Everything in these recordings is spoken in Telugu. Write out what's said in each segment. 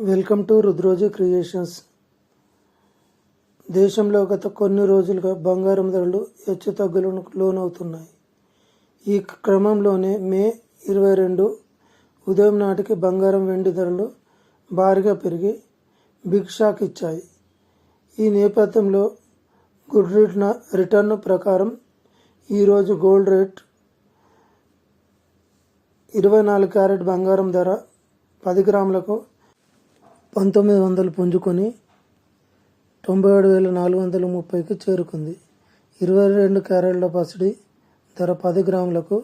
Welcome to రుద్రోజు creations. దేశంలో గత కొన్ని రోజులుగా బంగారం ధరలు హెచ్చుతగ్గులకు లోనవుతున్నాయి. ఈ క్రమంలోనే మే ఇరవై రెండు ఉదయం నాటికి బంగారం వెండి ధరలు భారీగా పెరిగి బిగ్ షాక్ ఇచ్చాయి. ఈ నేపథ్యంలో గుడ్ రిటర్న్ రిటర్న్ ప్రకారం ఈరోజు గోల్డ్ రేట్ ఇరవై నాలుగు క్యారెట్ బంగారం ధర పది గ్రాములకు పంతొమ్మిది వందలు పుంజుకొని తొంభై ఏడు వేల నాలుగు వందల ముప్పైకి చేరుకుంది. ఇరవై రెండు క్యారెట్ల పసిడి ధర పది గ్రాములకు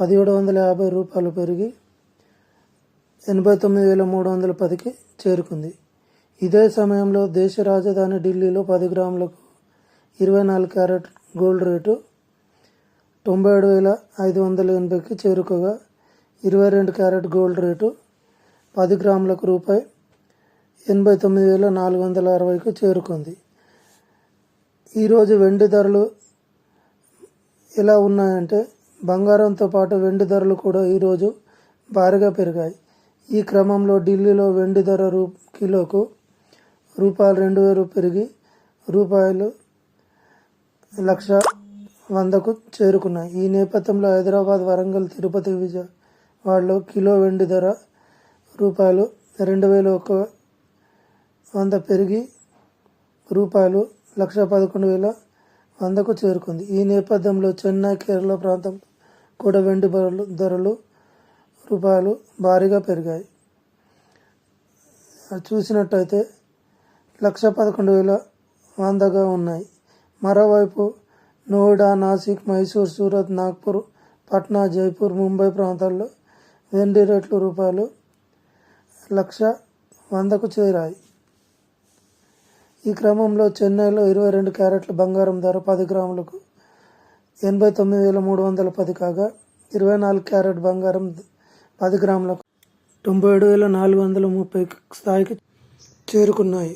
పదిహేడు వందల యాభై రూపాయలు పెరిగి ఎనభై తొమ్మిది వేల మూడు వందల పదికి చేరుకుంది. ఇదే సమయంలో దేశ రాజధాని ఢిల్లీలో పది గ్రాములకు ఇరవై నాలుగు క్యారెట్ గోల్డ్ రేటు తొంభై ఏడు వేల ఐదు వందల ఎనభైకి చేరుకోగా ఇరవై రెండు క్యారెట్ గోల్డ్ రేటు పది గ్రాములకు రూపాయి ఎనభై తొమ్మిది వేల నాలుగు వందల అరవైకు చేరుకుంది. ఈరోజు వెండి ధరలు ఎలా ఉన్నాయంటే బంగారంతో పాటు వెండి ధరలు కూడా ఈరోజు భారీగా పెరిగాయి. ఈ క్రమంలో ఢిల్లీలో వెండి ధర రూ కిలోకు రూపాయలు రెండు వేలు పెరిగి రూపాయలు లక్ష వందకు చేరుకున్నాయి. ఈ నేపథ్యంలో హైదరాబాద్ వరంగల్ తిరుపతి విజయవాడలో కిలో వెండి ధర రూపాయలు రెండు వేల ఒక వంద పెరిగి రూపాయలు లక్ష పదకొండు వేల వందకు చేరుకుంది. ఈ నేపథ్యంలో చెన్నై కేరళ ప్రాంతం కూడా వెండి ధరలు ధరలు రూపాయలు భారీగా పెరిగాయి. చూసినట్టయితే లక్ష పదకొండు వేల వందగా ఉన్నాయి. మరోవైపు నోయిడా నాసిక్ మైసూర్ సూరత్ నాగ్పూర్ పట్నా జైపూర్ ముంబై ప్రాంతాల్లో వెండి రేట్లు రూపాయలు లక్ష వందకు చేరాయి. ఈ క్రమంలో చెన్నైలో ఇరవై రెండు క్యారెట్ల బంగారం ధర పది గ్రాములకు ఎనభై తొమ్మిది వేల మూడు వందల పది కాగా ఇరవై నాలుగు క్యారెట్ బంగారం పది గ్రాములకు తొంభై ఏడు వేల నాలుగు వందల ముప్పై స్థాయికి చేరుకున్నాయి.